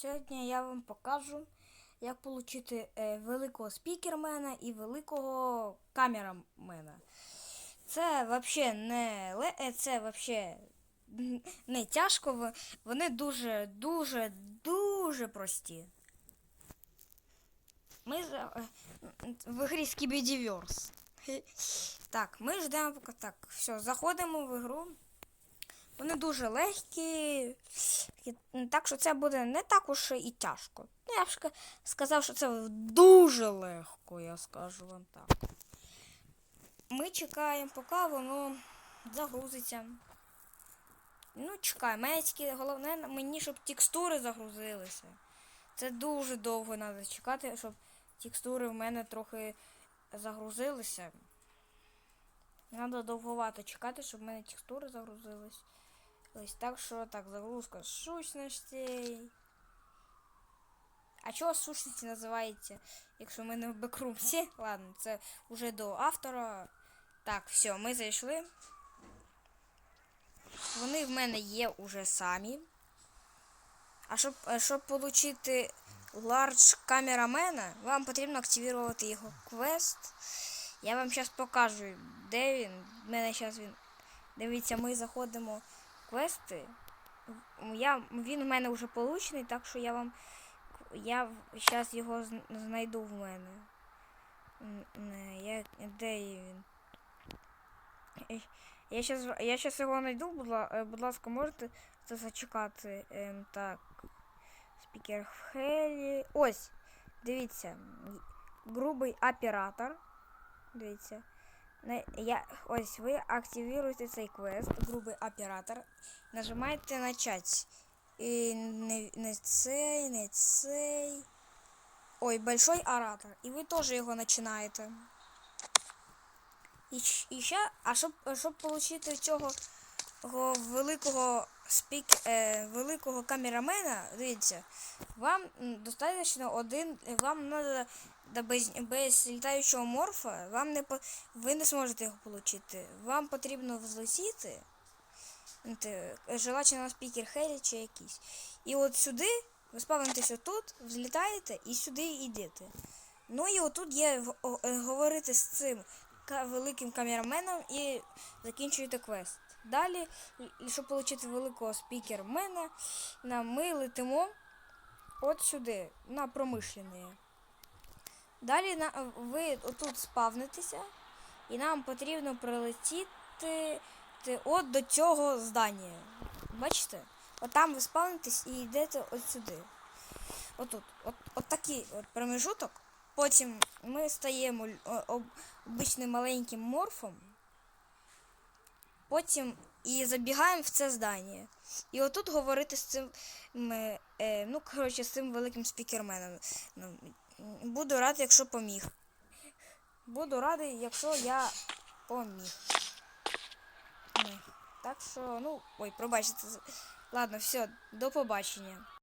Сьогодні я вам покажу, як отримати е, великого спікермена і великого камерамена. Це взагалі не е, це вообще не тяжко. Вони дуже, дуже, прості. Ми е, в ігрі Skibidi Так, ми ждемо поки так. Все, заходимо в ігру. Вони дуже легкі, так що це буде не так уж і тяжко. Ну, я б сказав, що це дуже легко, я скажу вам так. Ми чекаємо, поки воно загрузиться. Ну, чекаємо. Тільки головне мені, щоб текстури загрузилися. Це дуже довго треба чекати, щоб текстури в мене трохи загрузилися. Треба довговато чекати, щоб в мене текстури загрузились. Ось так що так, загрузка сущностей. А чого сущності називається, якщо ми не в бекрумсі? Ладно, це вже до автора. Так, все, ми зайшли. Вони в мене є уже самі. А щоб, е, щоб отримати Large камерамена, вам потрібно активувати його квест. Я вам зараз покажу, де він. В мене зараз він. Дивіться, ми заходимо квести. Я, він в мене вже получений, так що я вам. Я зараз його знайду в мене. Не, Я, де він? Я зараз я щас його знайду, е, будь ласка, можете це зачекати. Ем, так. Спікер в хелі. Ось. Дивіться. Грубий оператор. Дивіться. Я, ось ви активіруєте цей квест, грубий оператор. Нажимаєте начать. І не, не цей, не цей. Ой, большой оратор. І ви теж його починаєте. І, і ще, а щоб, щоб отримати цього великого спік, е, великого камерамена, дивіться, вам достатньо один, вам треба да без, без літаючого морфа, вам не ви не зможете його отримати. Вам потрібно взлетіти, те, желательно спікер Хелі чи якийсь. І от сюди, ви спавнитеся тут, взлітаєте і сюди йдете. Ну і отут є е, говорити з цим великим камераменом і закінчуєте квест. Далі, щоб отримати великого спікермена, на- ми летимо от сюди, на промишлений. Далі на, ви отут спавнитеся, і нам потрібно прилетіти от до цього здання. Бачите? От там ви спавнитесь і йдете от сюди. Отут. От, от такий от промежуток. Потім ми стаємо об- обичним маленьким морфом. Потім і забігаємо в це здання. І отут говорити з цим, е, ну, коротше, з цим великим спікерменом. Ну, буду радий, якщо поміг. Буду радий, якщо я поміг. Так що, ну, ой, пробачте. Ладно, все, до побачення.